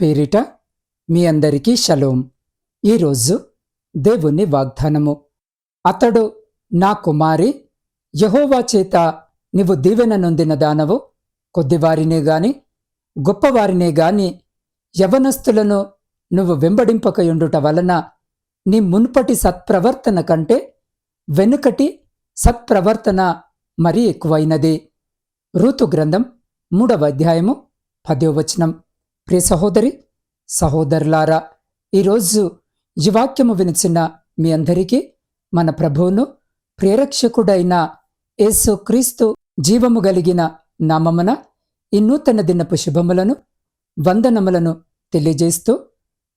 పేరిట మీ అందరికీ షలోం. ఈరోజు దేవుని వాగ్దానము. అతడు నా కుమారి యహోవా చేత నీవు దీవెన నొందిన దానవు కొద్దివారినే గాని గొప్పవారినే గాని యవనస్తులను నువ్వు వెంబడింపకయుండుట వలన నీ మునుపటి సత్ప్రవర్తన కంటే వెనుకటి సత్ప్రవర్తన మరీ ఎక్కువైనది. ఋతు గ్రంథం మూడవ అధ్యాయము పదో వచనం. ప్రియ సహోదరి సహోదరులారా ఈరోజు ఈ వాక్యము వినిచిన మీ అందరికీ మన ప్రభువును ప్రేరక్షకుడైన యేసు క్రీస్తు జీవము కలిగిన నామమున ఈ నూతన దినపు శుభములను వందనములను తెలియజేస్తూ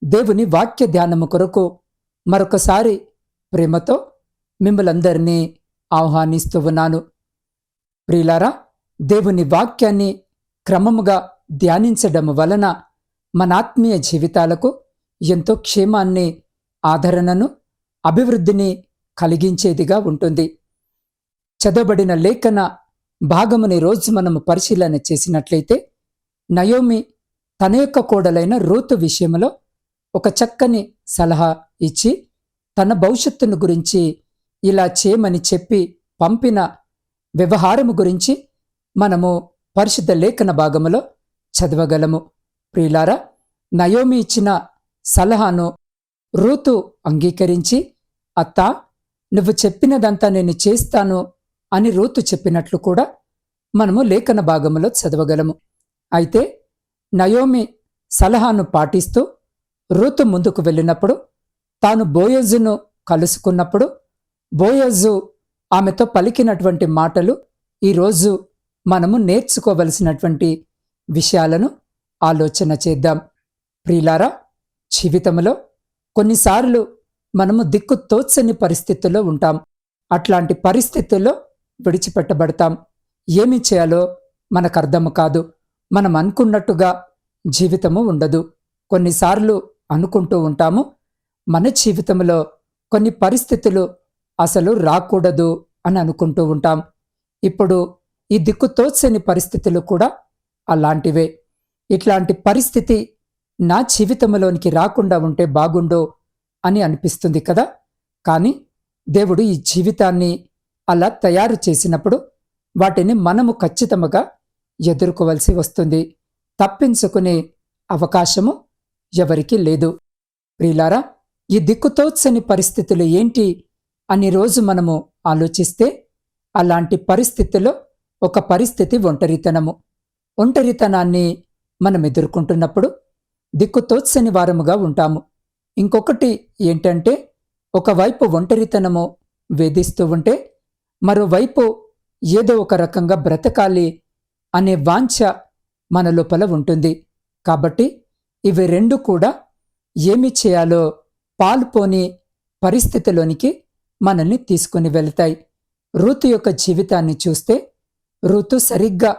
దేవుని వాక్య ధ్యానము కొరకు మరొకసారి ప్రేమతో మిమ్మలందరినీ ఆహ్వానిస్తూ ఉన్నాను. ప్రియులారా దేవుని వాక్యాన్ని క్రమముగా ధ్యానించడం వలన మన ఆత్మీయ జీవితాలకు ఎంతో క్షేమాన్ని ఆదరణను అభివృద్ధిని కలిగించేదిగా ఉంటుంది. చదవబడిన లేఖన భాగముని రోజు మనము పరిశీలన చేసినట్లయితే నయోమి తన యొక్క కోడలైన రూతు విషయంలో ఒక చక్కని సలహా ఇచ్చి తన భవిష్యత్తును గురించి ఇలా చేయమని చెప్పి పంపిన వ్యవహారము గురించి మనము పరిశుద్ధ లేఖన భాగములో చదవగలము. ప్రియులారా నయోమి ఇచ్చిన సలహాను రూతు అంగీకరించి అత్తా నువ్వు చెప్పినదంతా నేను చేస్తాను అని రూతు చెప్పినట్లు కూడా మనము లేఖన భాగంలో చదవగలము. అయితే నయోమి సలహాను పాటిస్తూ రూతు ముందుకు వెళ్ళినప్పుడు తాను బోయజును కలుసుకున్నప్పుడు బోయజు ఆమెతో పలికినటువంటి మాటలు ఈరోజు మనము నేర్చుకోవలసినటువంటి విషయాలను ఆలోచన చేద్దాం. ప్రియులారా జీవితంలో కొన్నిసార్లు మనము దిక్కు తోచని పరిస్థితుల్లో ఉంటాం. అట్లాంటి పరిస్థితుల్లో విడిచిపెట్టబడతాం. ఏమి చేయాలో మనకు కాదు. మనం అనుకున్నట్టుగా జీవితము ఉండదు. కొన్నిసార్లు అనుకుంటూ ఉంటాము. మన జీవితంలో కొన్ని పరిస్థితులు అసలు రాకూడదు అని అనుకుంటూ ఉంటాం. ఇప్పుడు ఈ దిక్కు తోచని పరిస్థితులు కూడా అలాంటివే. ఇట్లాంటి పరిస్థితి నా జీవితంలోనికి రాకుండా ఉంటే బాగుండో అని అనిపిస్తుంది కదా? కానీ దేవుడు ఈ జీవితాన్ని అలా తయారు చేసినప్పుడు వాటిని మనము ఖచ్చితంగా ఎదుర్కోవలసి వస్తుంది. తప్పించుకునే అవకాశము ఎవరికీ లేదు. ప్రియులారా ఈ దిక్కుతోచని పరిస్థితులు ఏంటి అని రోజు మనము ఆలోచిస్తే అలాంటి పరిస్థితిలో ఒక పరిస్థితి ఒంటరితనము. ఒంటరితనాన్ని మనం ఎదుర్కొంటున్నప్పుడు దిక్కుతోచని వారముగా ఉంటాము. ఇంకొకటి ఏంటంటే ఒకవైపు ఒంటరితనము వేధిస్తూ ఉంటే మరోవైపు ఏదో ఒక రకంగా బ్రతకాలి అనే వాంఛ మన లోపల ఉంటుంది. కాబట్టి ఇవి రెండు కూడా ఏమి చేయాలో పాల్పోని పరిస్థితిలోనికి మనల్ని తీసుకుని వెళ్తాయి. ఋతు యొక్క జీవితాన్ని చూస్తే ఋతు సరిగ్గా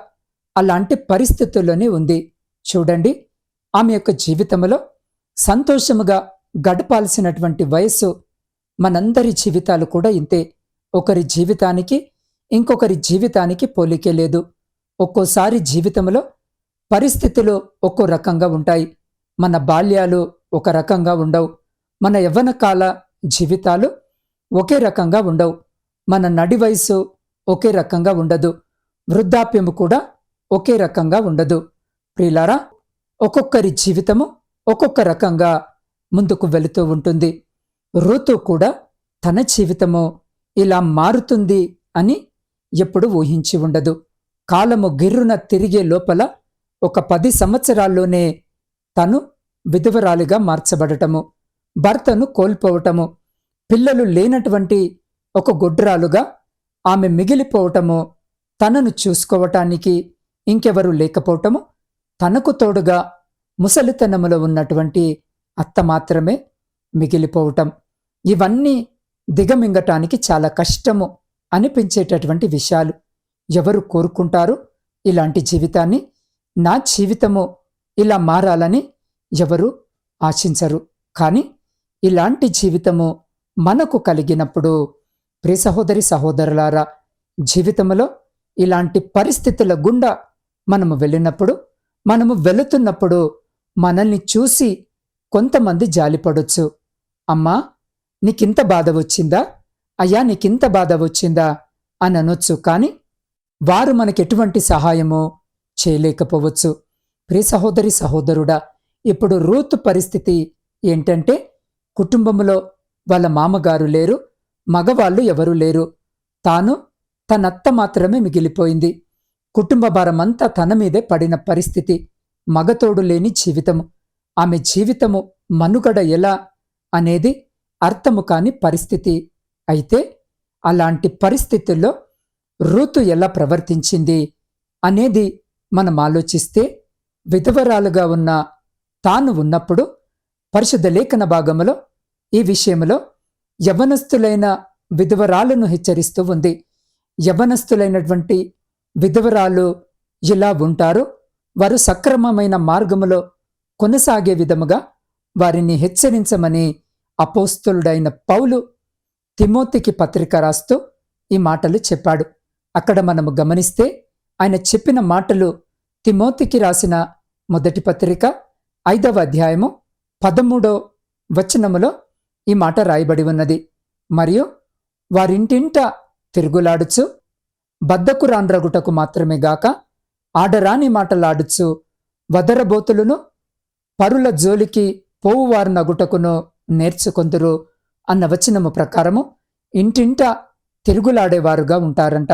అలాంటి పరిస్థితుల్లోనే ఉంది. చూడండి ఆమె యొక్క జీవితంలో సంతోషముగా గడపాల్సినటువంటి వయస్సు మనందరి జీవితాలు కూడా ఇంతే. ఒకరి జీవితానికి ఇంకొకరి జీవితానికి పోలికే లేదు. ఒక్కోసారి జీవితంలో పరిస్థితులు ఒక్కో రకంగా ఉంటాయి. మన బాల్యాలు ఒక రకంగా ఉండవు. మన యవ్వన కాల జీవితాలు ఒకే రకంగా ఉండవు. మన నడి వయసు ఒకే రకంగా ఉండదు. వృద్ధాప్యము కూడా ఒకే రకంగా ఉండదు. ప్రియులారా ఒక్కొక్కరి జీవితము ఒక్కొక్క రకంగా ముందుకు వెళుతూ ఉంటుంది. ఋతు కూడా తన జీవితము ఇలా మారుతుంది అని ఎప్పుడు ఊహించి ఉండదు. కాలము గిర్రున తిరిగే లోపల ఒక పది సంవత్సరాల్లోనే తను విధవరాలిగా మార్చబడటము భర్తను కోల్పోవటము పిల్లలు లేనటువంటి ఒక గొడ్రాలుగా ఆమె మిగిలిపోవటము తనను చూసుకోవటానికి ఇంకెవరూ లేకపోవటము? తనకు తోడుగా ముసలితనములో ఉన్నటువంటి అత్త మాత్రమే మిగిలిపోవటం. ఇవన్నీ దిగమింగటానికి చాలా కష్టము అనిపించేటటువంటి విషయాలు. ఎవరు కోరుకుంటారు? ఇలాంటి జీవితాన్ని నా జీవితము ఇలా మారాలని ఎవరు ఆశించరు. కానీ ఇలాంటి జీవితము మనకు కలిగినప్పుడు ప్రియ సహోదరి సహోదరులారా జీవితంలో ఇలాంటి పరిస్థితుల గుండా మనము వెళ్ళినప్పుడు మనము వెళుతున్నప్పుడు మనల్ని చూసి కొంతమంది జాలిపడొచ్చు. అమ్మా నీకింత బాధ వచ్చిందా? అయ్యా నీకింత బాధ వచ్చిందా? అని అనొచ్చు. కాని వారు మనకెటువంటి సహాయమో చేయలేకపోవచ్చు. ప్రియ సహోదరి సహోదరుడా ఇప్పుడు రూతు పరిస్థితి ఏంటంటే కుటుంబంలో వాళ్ళ మామగారు లేరు మగవాళ్ళు ఎవరూ లేరు. తాను తనత్త మాత్రమే మిగిలిపోయింది. కుటుంబ భారమంతా తన మీదే పడిన పరిస్థితి మగతోడు లేని జీవితము. ఆమె జీవితము మనుగడ ఎలా అనేది అర్థము కాని పరిస్థితి. అయితే అలాంటి పరిస్థితుల్లో ఋతు ఎలా ప్రవర్తించింది అనేది మనం ఆలోచిస్తే విధవరాలుగా ఉన్న తాను ఉన్నప్పుడు పరిశుద్ధ లేఖన భాగములో ఈ విషయంలో యవనస్తులైన విధవరాలను హెచ్చరిస్తూ ఉంది. యవనస్తులైనటువంటి విధవరాలు ఇలా ఉంటారో. వారు సక్రమమైన మార్గములో కొనసాగే విధముగా వారిని హెచ్చరించమని అపోస్తులుడైన పౌలు తిమోతికి పత్రిక రాస్తూ ఈ మాటలు చెప్పాడు. అక్కడ మనము గమనిస్తే ఆయన చెప్పిన మాటలు తిమోతికి రాసిన మొదటి పత్రిక ఐదవ అధ్యాయము పదమూడో వచనములో ఈ మాట రాయబడి ఉన్నది. మరియు వారింటింట తిరుగులాడుచు బద్దకు రాన్రగుటకు మాత్రమే గాక ఆడరాని మాటలాడుచు వదరబోతులను పరుల జోలికి పోవువారు నగుటకును నేర్చుకొందురు అన్న వచనము ప్రకారము ఇంటింట తిరుగులాడేవారుగా ఉంటారంట.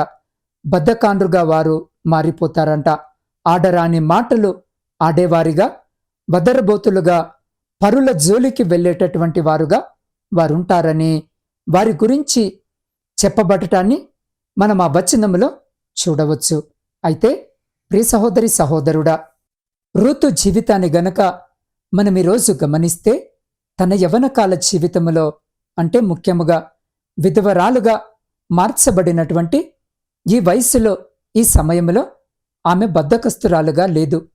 బద్దకాండ్రుగా వారు మారిపోతారంట. ఆడరాని మాటలు ఆడేవారిగా వదరబోతులుగా పరుల జోలికి వెళ్ళేటటువంటి వారుగా వారుంటారని వారి గురించి చెప్పబడటాన్ని మనం ఆ వచనములో చూడవచ్చు. అయితే ప్రియ సహోదరి సహోదరుడా ఋతు జీవితాన్ని గనక మనం ఈరోజు గమనిస్తే తన యవనకాల జీవితములో అంటే ముఖ్యముగా విధవరాలుగా మార్చబడినటువంటి ఈ వయసులో ఈ సమయంలో ఆమె బద్దకస్తురాలుగా లేదు.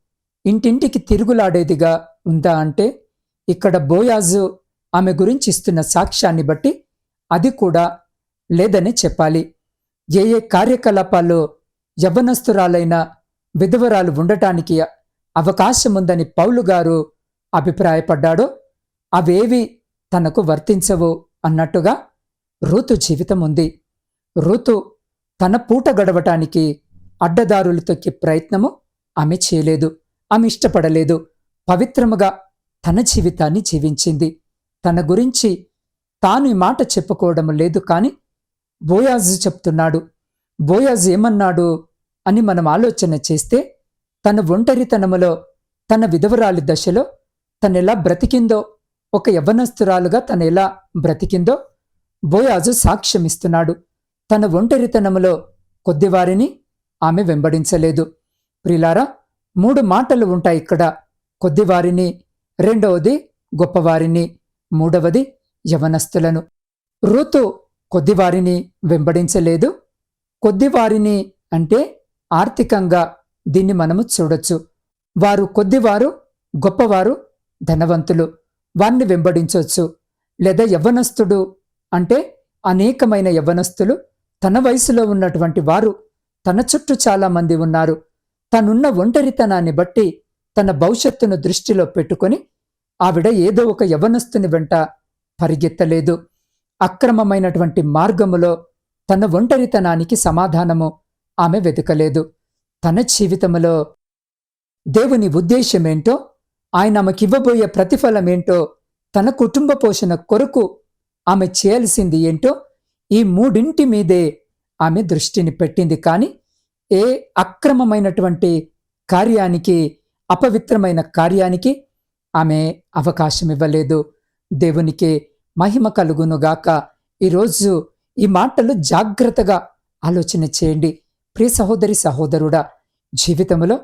ఇంటింటికి తిరుగులాడేదిగా ఉందా అంటే ఇక్కడ బోయాజు ఆమె గురించి ఇస్తున్న సాక్ష్యాన్ని బట్టి అది కూడా లేదని చెప్పాలి. ఏ ఏ కార్యకలాపాల్లో యవ్వనస్తురాలైన విధవరాలు ఉండటానికి అవకాశముందని పౌలు గారు అభిప్రాయపడ్డాడో అవేవి తనకు వర్తించవు అన్నట్టుగా ఋతు జీవితం ఉంది ఋతు తన పూట గడవటానికి అడ్డదారులు తొక్కే ప్రయత్నము ఆమె చేయలేదు. ఆమె ఇష్టపడలేదు. పవిత్రముగా తన జీవితాన్ని జీవించింది. తన గురించి తాను ఈ మాట చెప్పుకోవడం లేదు కాని బోయాజ్ చెప్తున్నాడు. బోయాజ్ ఏమన్నాడు అని మనం ఆలోచన చేస్తే తన ఒంటరితనములో తన విధవరాలి దశలో తనెలా బ్రతికిందో ఒక యవ్వనస్తురాలుగా తన ఎలా బ్రతికిందో బోయాజు సాక్ష్యమిస్తున్నాడు. తన ఒంటరితనములో కొద్దివారిని ఆమె వెంబడించలేదు. ప్రిలారా మూడు మాటలు ఉంటాయి ఇక్కడ. కొద్దివారిని రెండవది గొప్పవారిని మూడవది యవనస్తులను ఋతు కొద్దివారిని వెంబడించలేదు. కొద్దివారిని అంటే ఆర్థికంగా దీన్ని మనము చూడొచ్చు. వారు కొద్దివారు గొప్పవారు ధనవంతులు. వారిని వెంబడించవచ్చు లేదా యవ్వనస్తుడు అంటే అనేకమైన యవ్వనస్తులు. తన వయసులో ఉన్నటువంటి వారు తన చుట్టూ చాలా మంది ఉన్నారు. తనున్న ఒంటరితనాన్ని బట్టి తన భవిష్యత్తును దృష్టిలో పెట్టుకొని ఆవిడ ఏదో ఒక యవనస్తుని వెంట పరిగెత్తలేదు. అక్రమమైనటువంటి మార్గములో తన ఒంటరితనానికి సమాధానము ఆమె వెతకలేదు. తన జీవితములో దేవుని ఉద్దేశమేంటో ఆయన ఆమెకివ్వబోయే ప్రతిఫలమేంటో తన కుటుంబ పోషణ కొరకు ఆమె చేయాల్సింది ఏంటో ఈ మూడింటి మీదే ఆమె దృష్టిని పెట్టింది. కానీ ఏ అక్రమమైనటువంటి కార్యానికి అపవిత్రమైన కార్యానికి ఆమె అవకాశం ఇవ్వలేదు. దేవునికి మహిమ కలుగునుగాక. ఈరోజు ఈ మాటలు జాగ్రత్తగా ఆలోచన చేయండి. ప్రియ సహోదరి సహోదరుడా జీవితంలో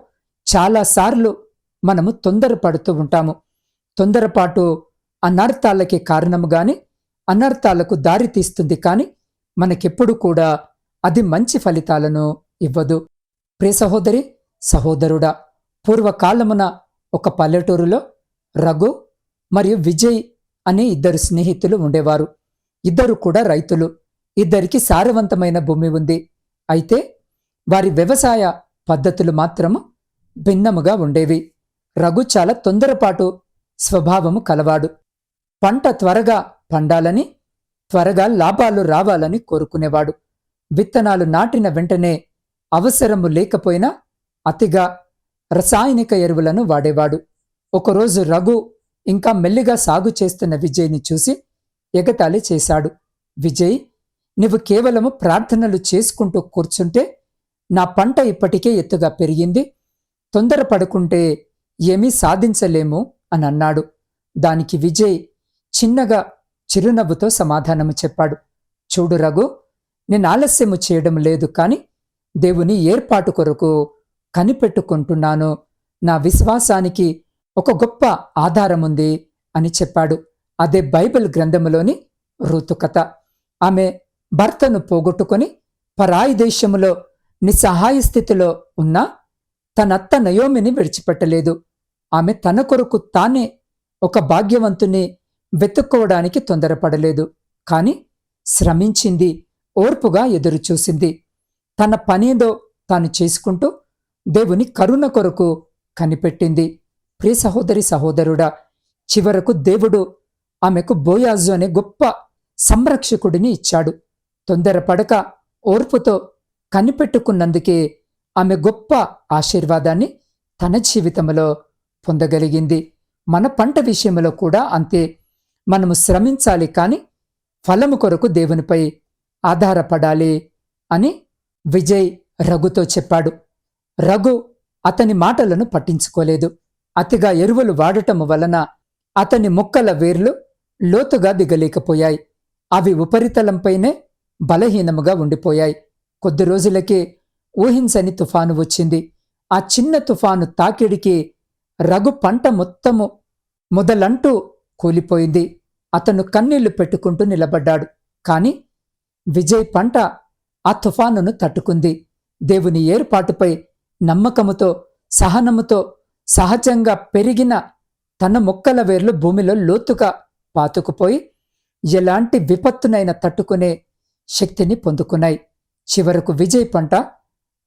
చాలాసార్లు మనము తొందరపడుతూ ఉంటాము. తొందరపాటు అనర్థాలకి కారణముగాని అనర్థాలకు దారి తీస్తుంది కానీ మనకెప్పుడు కూడా అది మంచి ఫలితాలను ఇవ్వదు. ప్రియ సహోదరి సహోదరుడా పూర్వకాలమున ఒక పల్లెటూరులో రఘు మరియు విజయ్ అనే ఇద్దరు స్నేహితులు ఉండేవారు. ఇద్దరు కూడా రైతులు. ఇద్దరికి సారవంతమైన భూమి ఉంది. అయితే వారి వ్యవసాయ పద్ధతులు మాత్రము భిన్నముగా ఉండేవి. రఘు చాలా తొందరపాటు స్వభావము కలవాడు. పంట త్వరగా పండాలని త్వరగా లాభాలు రావాలని కోరుకునేవాడు. విత్తనాలు నాటిన వెంటనే అవసరము లేకపోయినా అతిగా రసాయనిక ఎరువులను వాడేవాడు. ఒకరోజు రఘు ఇంకా మెల్లిగా సాగు చేస్తున్న విజయ్ని చూసి ఎగతాళి చేశాడు. విజయ్ నువ్వు కేవలము ప్రార్థనలు చేసుకుంటూ కూర్చుంటే నా పంట ఇప్పటికే ఎత్తుగా పెరిగింది. తొందరపడుకుంటే ఏమీ సాధించలేము అని అన్నాడు. దానికి విజయ్ చిన్నగా చిరునవ్వుతో సమాధానము చెప్పాడు. చూడు రఘు నేను ఆలస్యము చేయడం లేదు కాని దేవుని ఏర్పాటు కొరకు కనిపెట్టుకుంటున్నాను. నా విశ్వాసానికి ఒక గొప్ప ఆధారముంది అని చెప్పాడు. అదే బైబిల్ గ్రంథములోని ఋతు కథ. ఆమె భర్తను పోగొట్టుకొని పరాయి దేశములో నిస్సహాయ స్థితిలో ఉన్న తనత్త నయోమిని విడిచిపెట్టలేదు. ఆమె తన కొరకు తానే ఒక భాగ్యవంతుని వెతుక్కోవడానికి తొందరపడలేదు. కాని శ్రమించింది ఓర్పుగా ఎదురుచూసింది. తన పనేదో తాను చేసుకుంటూ దేవుని కరుణ కొరకు కనిపెట్టింది. ప్రియ సహోదరి సహోదరుడా చివరకు దేవుడు ఆమెకు బోయాజు అనే గొప్ప సంరక్షకుడిని ఇచ్చాడు. తొందరపడక ఓర్పుతో కనిపెట్టుకున్నందుకే ఆమె గొప్ప ఆశీర్వాదాన్ని తన జీవితంలో పొందగలిగింది. మన పంట విషయంలో కూడా అంతే. మనము శ్రమించాలి కాని ఫలము కొరకు దేవునిపై ఆధారపడాలి అని విజయ్ రఘుతో చెప్పాడు. రఘు అతని మాటలను పట్టించుకోలేదు. అతిగా ఎరువులు వాడటము వలన అతని ముక్కల వేర్లు లోతుగా దిగలేకపోయాయి. అవి ఉపరితలంపైనే బలహీనముగా ఉండిపోయాయి. కొద్ది రోజులకే ఊహించని తుఫాను వచ్చింది. ఆ చిన్న తుఫాను తాకిడికి రఘు పంట మొత్తము మొదలంటూ కూలిపోయింది. అతను కన్నీళ్ళు పెట్టుకుంటూ నిలబడ్డాడు. కాని విజయ్ పంట ఆ తుఫానును తట్టుకుంది. దేవుని ఏర్పాటుపై నమ్మకముతో సహనముతో సహజంగా పెరిగిన తన మొక్కల వేర్లు భూమిలో లోతుగా పాతుకుపోయి ఎలాంటి విపత్తునైనా తట్టుకునే శక్తిని పొందుకున్నాయి. చివరకు విజయ్ పంట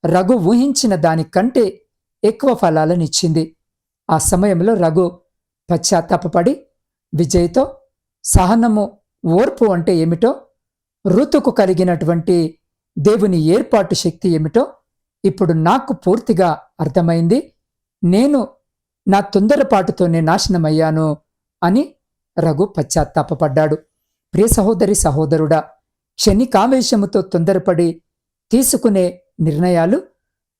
రఘు ఊహించిన దానికంటే ఎక్కువ ఫలాలనిచ్చింది ఆ సమయంలో రఘు పశ్చాత్తాపడి విజయ్తో సహనము ఓర్పు అంటే ఏమిటో ఋతుకు కలిగినటువంటి దేవుని ఏర్పాటు శక్తి ఏమిటో ఇప్పుడు నాకు పూర్తిగా అర్థమైంది. నేను నా తొందరపాటుతోనే నాశనమయ్యాను అని రఘు పశ్చాత్తాపపడ్డాడు. ప్రియ సహోదరి సహోదరుడా క్షణికావేశముతో తొందరపడి తీసుకునే నిర్ణయాలు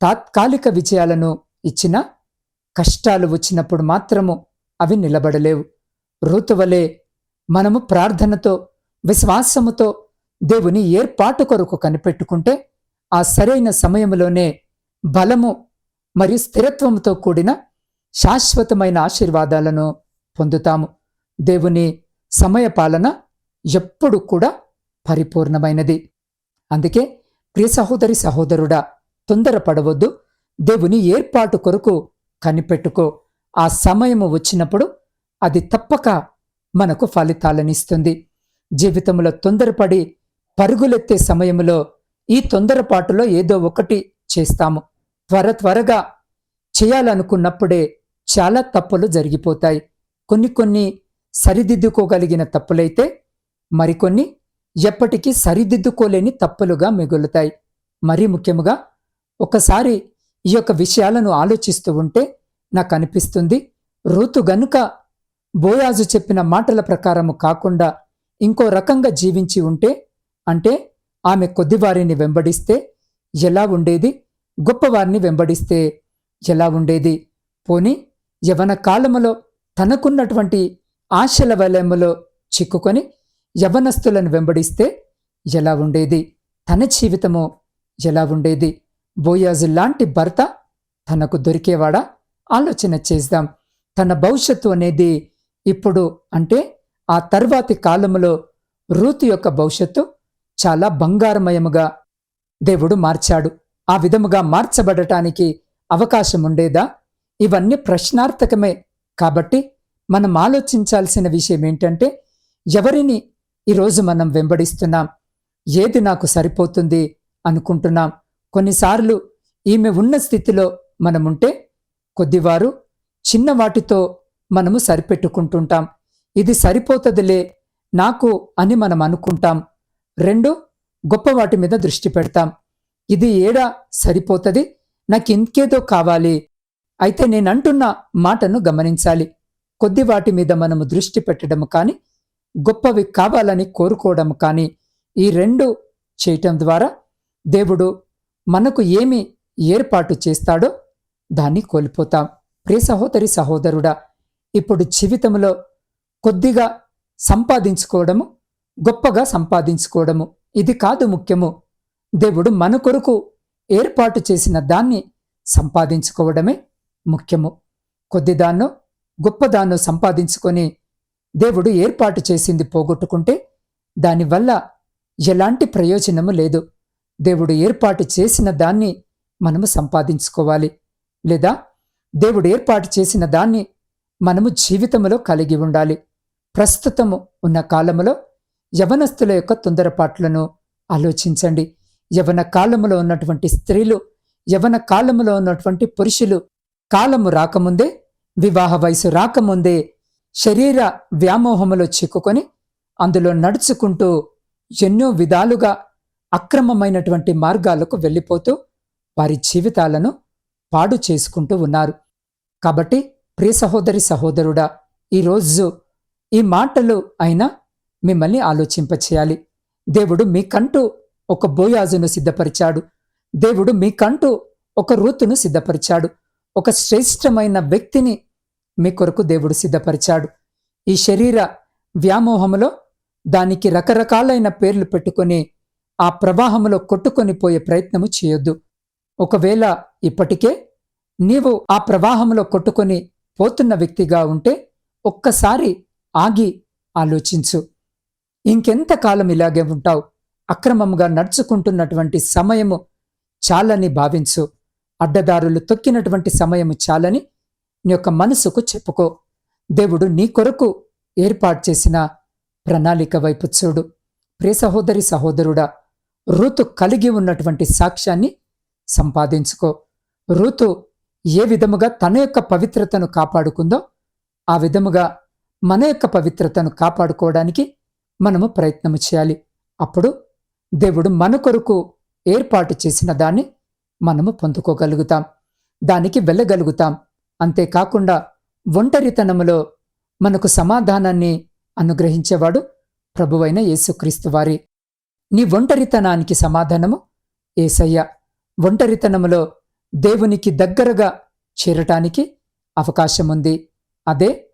తాత్కాలిక విజయాలను ఇచ్చినా కష్టాలు వచ్చినప్పుడు మాత్రము అవి నిలబడలేవు. ఋతువలే మనము ప్రార్థనతో విశ్వాసముతో దేవుని ఏర్పాటు కొరకు కనిపెట్టుకుంటే ఆ సరైన సమయంలోనే బలము మరియు స్థిరత్వంతో కూడిన శాశ్వతమైన ఆశీర్వాదాలను పొందుతాము. దేవుని సమయపాలన ఎప్పుడు కూడా పరిపూర్ణమైనది. అందుకే ప్రియ సహోదరి సహోదరుడా తొందరపడవద్దు. దేవుని ఏర్పాటు కొరకు కనిపెట్టుకో. ఆ సమయము వచ్చినప్పుడు అది తప్పక మనకు ఫలితాలనిస్తుంది. జీవితంలో తొందరపడి పరుగులెత్తే సమయంలో ఈ తొందరపాటులో ఏదో ఒకటి చేస్తాము. త్వర త్వరగా చేయాలనుకున్నప్పుడే చాలా తప్పులు జరిగిపోతాయి. కొన్ని కొన్ని సరిదిద్దుకోగలిగిన తప్పులైతే మరికొన్ని ఎప్పటికీ సరిదిద్దుకోలేని తప్పులుగా మిగులుతాయి. మరీ ముఖ్యముగా ఒకసారి ఈ యొక్క విషయాలను ఆలోచిస్తూ ఉంటే నాకు అనిపిస్తుంది ఋతు గనుక బోయాజు చెప్పిన మాటల ప్రకారము కాకుండా ఇంకో రకంగా జీవించి ఉంటే అంటే ఆమె కొద్దివారిని వెంబడిస్తే ఎలా ఉండేది? గొప్పవారిని వెంబడిస్తే ఎలా ఉండేది? పోని యవన కాలములో తనకున్నటువంటి ఆశల వలయములో చిక్కుకొని యవనస్తులను వెంబడిస్తే ఎలా ఉండేది? తన జీవితము ఎలా ఉండేది? బోయాజు లాంటి భర్త తనకు దొరికేవాడా? ఆలోచన చేద్దాం. తన భవిష్యత్తు అనేది ఇప్పుడు అంటే ఆ తర్వాతి కాలములో రూతు యొక్క భవిష్యత్తు చాలా బంగారమయముగా దేవుడు మార్చాడు. ఆ విధముగా మార్చబడటానికి అవకాశం ఉండేదా ఇవన్నీ ప్రశ్నార్థకమే. కాబట్టి మనం ఆలోచించాల్సిన విషయం ఏంటంటే ఎవరిని ఈరోజు మనం వెంబడిస్తున్నాం? ఏది నాకు సరిపోతుంది అనుకుంటున్నాం? కొన్నిసార్లు ఈమె ఉన్న స్థితిలో మనముంటే కొద్దివారు చిన్న వాటితో మనము సరిపెట్టుకుంటుంటాం. ఇది సరిపోతదిలే నాకు అని మనం అనుకుంటాం. రెండు గొప్ప వాటి మీద దృష్టి పెడతాం. ఇది ఏడా సరిపోతది? నాకింకేదో కావాలి. అయితే నేనంటున్న మాటను గమనించాలి. కొద్ది వాటి మీద మనము దృష్టి పెట్టడం కానీ గొప్పవి కావాలని కోరుకోవడం కానీ ఈ రెండు చేయటం ద్వారా దేవుడు మనకు ఏమి ఏర్పాటు చేస్తాడో దాన్ని కోల్పోతాం. ప్రియ సహోదరి సహోదరుడా ఇప్పుడు జీవితంలో కొద్దిగా సంపాదించుకోవడము గొప్పగా సంపాదించుకోవడము ఇది కాదు ముఖ్యము. దేవుడు మన కొరకు ఏర్పాటు చేసిన దాన్ని సంపాదించుకోవడమే ముఖ్యము. కొద్దిదాన్నో గొప్పదాన్నో సంపాదించుకొని దేవుడు ఏర్పాటు చేసింది పోగొట్టుకుంటే దానివల్ల ఎలాంటి ప్రయోజనము లేదు. దేవుడు ఏర్పాటు చేసిన దాన్ని మనము సంపాదించుకోవాలి. లేదా దేవుడు ఏర్పాటు చేసిన దాన్ని మనము జీవితంలో కలిగి ఉండాలి. ప్రస్తుతము ఉన్న కాలములో యవనస్తుల యొక్క తొందరపాట్లను ఆలోచించండి. యవన కాలములో ఉన్నటువంటి స్త్రీలు యవన కాలములో ఉన్నటువంటి పురుషులు కాలము రాకముందే వివాహ వయసు రాకముందే శరీర వ్యామోహములో చిక్కుకొని అందులో నడుచుకుంటూ ఎన్నో విధాలుగా అక్రమమైనటువంటి మార్గాలకు వెళ్ళిపోతూ వారి జీవితాలను పాడు చేసుకుంటూ ఉన్నారు. కాబట్టి ప్రియ సహోదరి సహోదరుడా ఈరోజు ఈ మాటలు అయినా మిమ్మల్ని ఆలోచింపచేయాలి. దేవుడు మీకంటూ ఒక బోయాజును సిద్ధపరిచాడు. దేవుడు మీకంటూ ఒక రూతును సిద్ధపరిచాడు. ఒక శ్రేష్టమైన వ్యక్తిని మీ కొరకు దేవుడు సిద్ధపరిచాడు. ఈ శరీర వ్యామోహములో దానికి రకరకాలైన పేర్లు పెట్టుకొని ఆ ప్రవాహములో కొట్టుకొని పోయే ప్రయత్నము చేయొద్దు. ఒకవేళ ఇప్పటికే నీవు ఆ ప్రవాహంలో కొట్టుకొని పోతున్న వ్యక్తిగా ఉంటే ఒక్కసారి ఆగి ఆలోచించు. ఇంకెంతకాలం ఇలాగే ఉంటావు? అక్రమంగా నడుచుకుంటున్నటువంటి సమయము చాలని భావించు. అడ్డదారులు తొక్కినటువంటి సమయము చాలని నీ యొక్క మనసుకు చెప్పుకో. దేవుడు నీ కొరకు ఏర్పాటు చేసిన ప్రణాళిక వైపు చూడు. ప్రియ సహోదరి సహోదరుడా ఋతు కలిగి ఉన్నటువంటి సాక్ష్యాన్ని సంపాదించుకో. ఋతు ఏ విధముగా తన యొక్క పవిత్రతను కాపాడుకుందో ఆ విధముగా మన యొక్క పవిత్రతను కాపాడుకోవడానికి మనము ప్రయత్నము చేయాలి. అప్పుడు దేవుడు మన కొరకు ఏర్పాటు చేసిన దాన్ని మనము పొందుకోగలుగుతాం. దానికి వెళ్ళగలుగుతాం. అంతేకాకుండా ఒంటరితనములో మనకు సమాధానాన్ని అనుగ్రహించేవాడు ప్రభువైన యేసుక్రీస్తు వారి. నీ ఒంటరితనానికి సమాధానము ఏసయ్య. ఒంటరితనములో దేవునికి దగ్గరగా చేరటానికి అవకాశం ఉంది అదే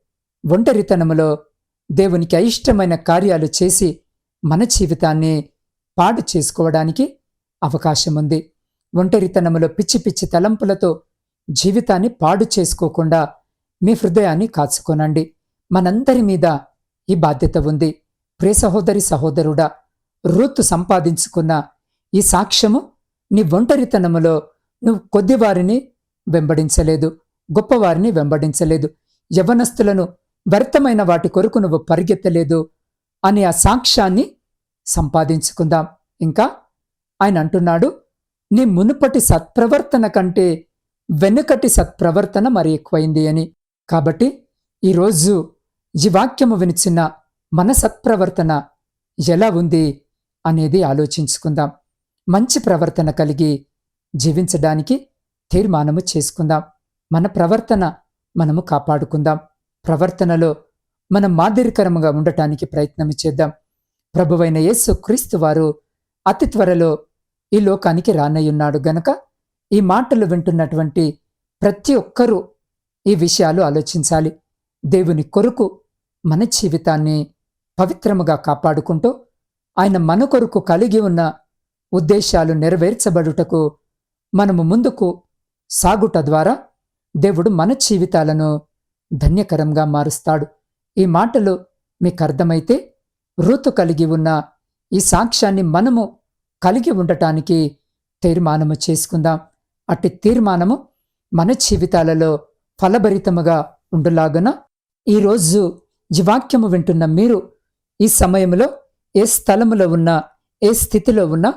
ఒంటరితనములో దేవునికి అయిష్టమైన కార్యాలు చేసి మన జీవితాన్ని పాడు చేసుకోవడానికి అవకాశం ఉంది ఒంటరితనములో పిచ్చి పిచ్చి తలంపులతో జీవితాన్ని పాడు చేసుకోకుండా మీ హృదయాన్ని కాచుకోనండి. మనందరి మీద ఈ బాధ్యత ఉంది. ప్రే సహోదరి సహోదరుడా రూత్తు సంపాదించుకున్న ఈ సాక్ష్యము నీ ఒంటరితనములో నువ్వు కొద్దివారిని వెంబడించలేదు గొప్పవారిని వెంబడించలేదు. యవనస్తులను వ్యర్థమైన వాటి కొరకు నువ్వు పరిగెత్తలేదు అని ఆ సాక్ష్యాన్ని సంపాదించుకుందాం. ఇంకా ఆయన అంటున్నాడు నీ మునుపటి సత్ప్రవర్తన కంటే వెనుకటి సత్ప్రవర్తన మరి ఎక్కువైంది అని. కాబట్టి ఈరోజు ఈ వాక్యము వినిచిన మన సత్ప్రవర్తన ఎలా ఉంది అనేది ఆలోచించుకుందాం. మంచి ప్రవర్తన కలిగి జీవించడానికి తీర్మానము చేసుకుందాం. మన ప్రవర్తన మనము కాపాడుకుందాం. ప్రవర్తనలో మనం మాదిరికరముగా ఉండటానికి ప్రయత్నం చేద్దాం. ప్రభువైన యేసు క్రీస్తు వారు అతి త్వరలో ఈ లోకానికి రానయ్యున్నాడు గనక ఈ మాటలు వింటున్నటువంటి ప్రతి ఒక్కరూ ఈ విషయాలు ఆలోచించాలి. దేవుని కొరకు మన జీవితాన్ని పవిత్రముగా కాపాడుకుంటూ ఆయన మన కొరకు కలిగి ఉన్న ఉద్దేశాలు నెరవేర్చబడుటకు మనము ముందుకు సాగుట ద్వారా దేవుడు మన జీవితాలను ధన్యకరంగా మారుస్తాడు. ఈ మాటలు మీకు అర్థమైతే ఋతు కలిగి ఉన్న ఈ సాక్ష్యాన్ని మనము కలిగి ఉండటానికి తీర్మానము చేసుకుందాం. అట్టి తీర్మానము మన జీవితాలలో ఫలభరితముగా ఉండులాగున ఈరోజు ఈ వాక్యము వింటున్న మీరు ఈ సమయంలో ఏ స్థలములో ఉన్నా ఏ స్థితిలో ఉన్నా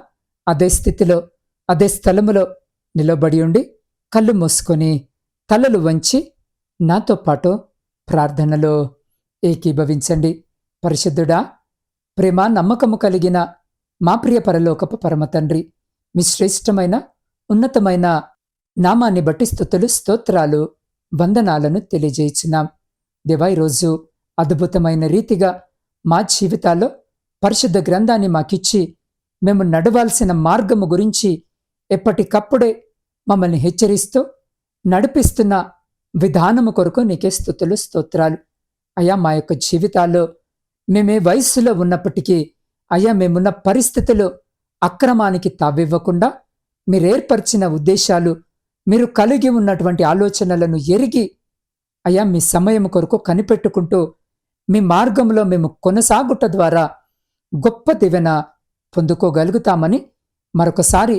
అదే స్థితిలో అదే స్థలములో నిలబడి ఉండి కళ్ళు మూసుకొని తలలు వంచి నాతో పాటు ప్రార్థనలో ఏకీభవించండి. పరిశుద్ధుడా ప్రేమ నమ్మకము కలిగిన మా ప్రియ పరలోకపు పరమతండ్రి మీ శ్రేష్టమైన ఉన్నతమైన నామాన్ని బట్టి స్థుతులు స్తోత్రాలు వందనాలను తెలియజేయుచున్నాం దేవా ఈరోజు అద్భుతమైన రీతిగా మా జీవితాల్లో పరిశుద్ధ గ్రంథాన్ని మాకిచ్చి మేము నడవాల్సిన మార్గము గురించి ఎప్పటికప్పుడే మమ్మల్ని హెచ్చరిస్తూ నడిపిస్తున్న విధానము కొరకు నీకే స్థుతులు స్తోత్రాలు. అయ్యా మా యొక్క జీవితాల్లో మేమే వయస్సులో ఉన్నప్పటికీ అయ్యా మేమున్న పరిస్థితులు అక్రమానికి తావివ్వకుండా మీరు ఏర్పరిచిన ఉద్దేశాలు మీరు కలిగి ఉన్నటువంటి ఆలోచనలను ఎరిగి అయ్యా మీ సమయం కొరకు కనిపెట్టుకుంటూ మీ మార్గంలో మేము కొనసాగుట ద్వారా గొప్ప దివెన పొందుకోగలుగుతామని మరొకసారి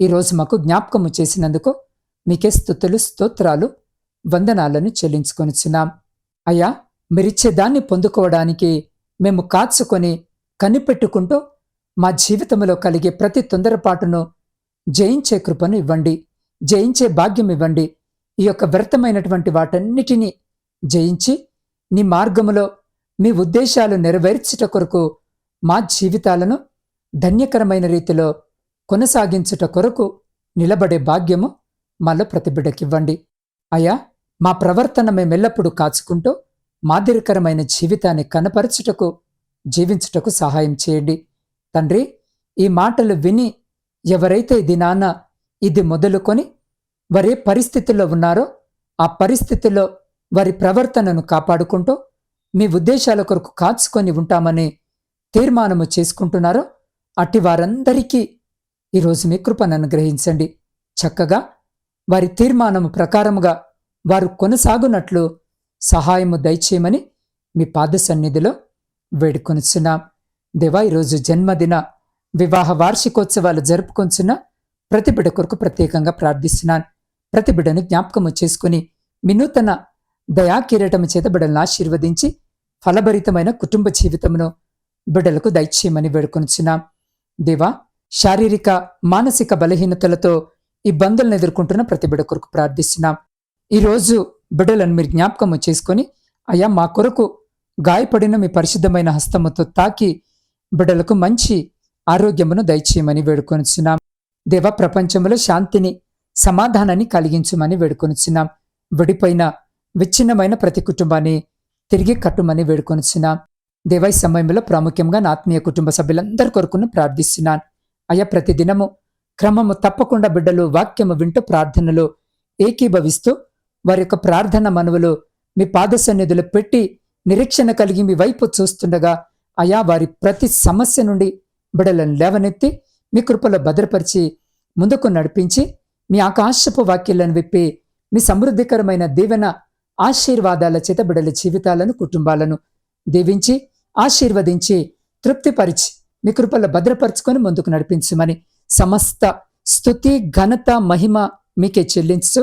ఈరోజు మాకు జ్ఞాపకము చేసినందుకు మీకే స్థుతులు స్తోత్రాలు వందనాలను చెల్లించుకొనిచున్నాం. అయ్యా మీరిచ్చే దాన్ని పొందుకోవడానికి మేము కాచుకొని కనిపెట్టుకుంటూ మా జీవితంలో కలిగే ప్రతి తొందరపాటును జయించే కృపను ఇవ్వండి జయించే భాగ్యం ఇవ్వండి. ఈ యొక్క వ్యర్థమైనటువంటి వాటన్నిటినీ జయించి నీ మార్గములో మీ ఉద్దేశాలు నెరవేర్చుట కొరకు మా జీవితాలను ధన్యకరమైన రీతిలో కొనసాగించుట కొరకు నిలబడే భాగ్యము మాలో ప్రతిబిడ్డకివ్వండి అయా మా ప్రవర్తన మేమెల్లప్పుడూ కాచుకుంటూ మాదిరికరమైన జీవితాన్ని కనపరచుటకు జీవించుటకు సహాయం చేయండి. తండ్రి ఈ మాటలు విని ఎవరైతే దినాన ఇది మొదలుకొని వరే పరిస్థితుల్లో ఉన్నారో ఆ పరిస్థితుల్లో వారి ప్రవర్తనను కాపాడుకుంటూ మీ ఉద్దేశాల కొరకు కాచుకొని ఉంటామని తీర్మానము చేసుకుంటున్నారో అట్టి వారందరికీ ఈరోజు మీ కృపను అనుగ్రహించండి. చక్కగా వారి తీర్మానము ప్రకారముగా వారు కొనసాగునట్లు సహాయము దయచేయమని మీ పాద సన్నిధిలో వేడుకొనిచున్నాం. దేవా ఈరోజు జన్మదిన వివాహ వార్షికోత్సవాలు జరుపుకొంచున్న ప్రతి బిడ్డ కొరకు ప్రత్యేకంగా ప్రార్థిస్తున్నాను. ప్రతి బిడ్డను జ్ఞాపకము చేసుకుని వినూతన దయా కిరీటము చేత బిడ్డలను ఆశీర్వదించి ఫలభరితమైన కుటుంబ జీవితమును బిడ్డలకు దయచేయమని వేడుకొనిచున్నాం. దేవా శారీరక మానసిక బలహీనతలతో ఇబ్బందులను ఎదుర్కొంటున్న ప్రతి బిడ్డ కొరకు ప్రార్థిస్తున్నాం. ఈరోజు బిడ్డలను మీరు జ్ఞాపకము చేసుకొని అయ్యా మా కొరకు గాయపడిన మీ పరిశుద్ధమైన హస్తముతో తాకి బిడ్డలకు మంచి ఆరోగ్యమును దయచేయమని వేడుకొనిచున్నాం. దేవ ప్రపంచంలో శాంతిని సమాధానాన్ని కలిగించమని వేడుకొనిచున్నాం. విడిపోయిన విచ్ఛిన్నమైన ప్రతి కుటుంబాన్ని తిరిగి కట్టుమని వేడుకొనిచున్నాం. దేవై సమయంలో ప్రాముఖ్యంగా నా ఆత్మీయ కుటుంబ సభ్యులందరి కొరకును ప్రార్థిస్తున్నాను. అయ్యా ప్రతి దినము క్రమము తప్పకుండా బిడ్డలు వాక్యము వింటూ ప్రార్థనలో ఏకీభవిస్తూ వారి యొక్క ప్రార్థన మనవులు మీ పాద సన్నిధులు పెట్టి నిరీక్షణ కలిగి మీ వైపు చూస్తుండగా అయా వారి ప్రతి సమస్య నుండి బిడలను లేవనెత్తి మీ కృపలో భద్రపరిచి ముందుకు నడిపించి మీ ఆకాశపు వాక్యాలను విప్పి మీ సమృద్ధికరమైన దీవెన ఆశీర్వాదాల చేత బిడల జీవితాలను కుటుంబాలను దీవించి ఆశీర్వదించి తృప్తిపరిచి మీ కృపల్లో భద్రపరుచుకొని ముందుకు నడిపించమని సమస్త స్థుతి ఘనత మహిమ మీకే చెల్లించు